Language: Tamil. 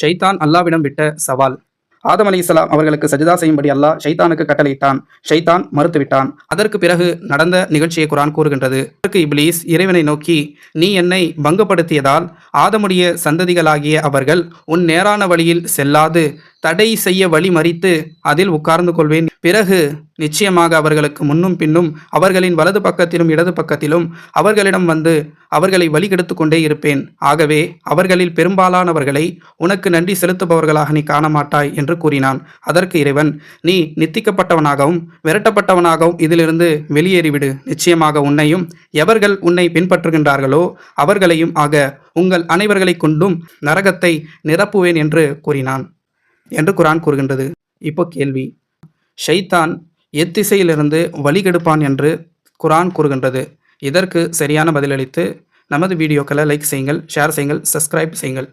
ஷைத்தான் அல்லாவிடம் விட்ட சவால். ஆதம் அலைஹிஸ்ஸலாம் அவர்களுக்கு சஜிதா செய்யும்படி அல்லாஹ் ஷைத்தானுக்கு கட்டளையிட்டான். ஷைத்தான் மறுத்துவிட்டான். அதற்கு பிறகு நடந்த நிகழ்ச்சியை குரான் கூறுகின்றது. அதற்கு இப்லீஸ் இறைவனை நோக்கி நீ என்னை பங்கப்படுத்தியதால் ஆதமுடைய சந்ததிகளாகிய அவர்கள் உன் நேரான வழியில் செல்லாது. தடை செய்ய வழி மறித்து அதில் உட்கார்ந்து கொள்வேன். பிறகு நிச்சயமாக அவர்களுக்கு முன்னும் பின்னும் அவர்களின் வலது பக்கத்திலும் இடது பக்கத்திலும் அவர்களிடம் வந்து அவர்களை வழிகெடுத்து கொண்டே இருப்பேன். ஆகவே அவர்களில் பெரும்பாலானவர்களை உனக்கு நன்றி செலுத்துபவர்களாக நீ காண மாட்டாய் என்று கூறினான். அதற்கு இறைவன் நீ நித்திக்கப்பட்டவனாகவும் விரட்டப்பட்டவனாகவும் இதிலிருந்து வெளியேறிவிடு. நிச்சயமாக உன்னையும் எவர்கள் உன்னை பின்பற்றுகின்றார்களோ அவர்களையும் ஆக உங்கள் அனைவர்களை கொண்டும் நரகத்தை நிரப்புவேன் என்று கூறினான். என்று குரான் கூறுகின்றது. இப்போ கேள்வி ஷைத்தான் எத்திசையிலிருந்து வழிகெடுப்பான் என்று குரான் கூறுகின்றது. இதற்கு சரியான பதிலளித்து நமது வீடியோக்களை லைக் செய்யுங்கள் ஷேர் செய்யுங்கள் சப்ஸ்கிரைப் செய்யுங்கள்.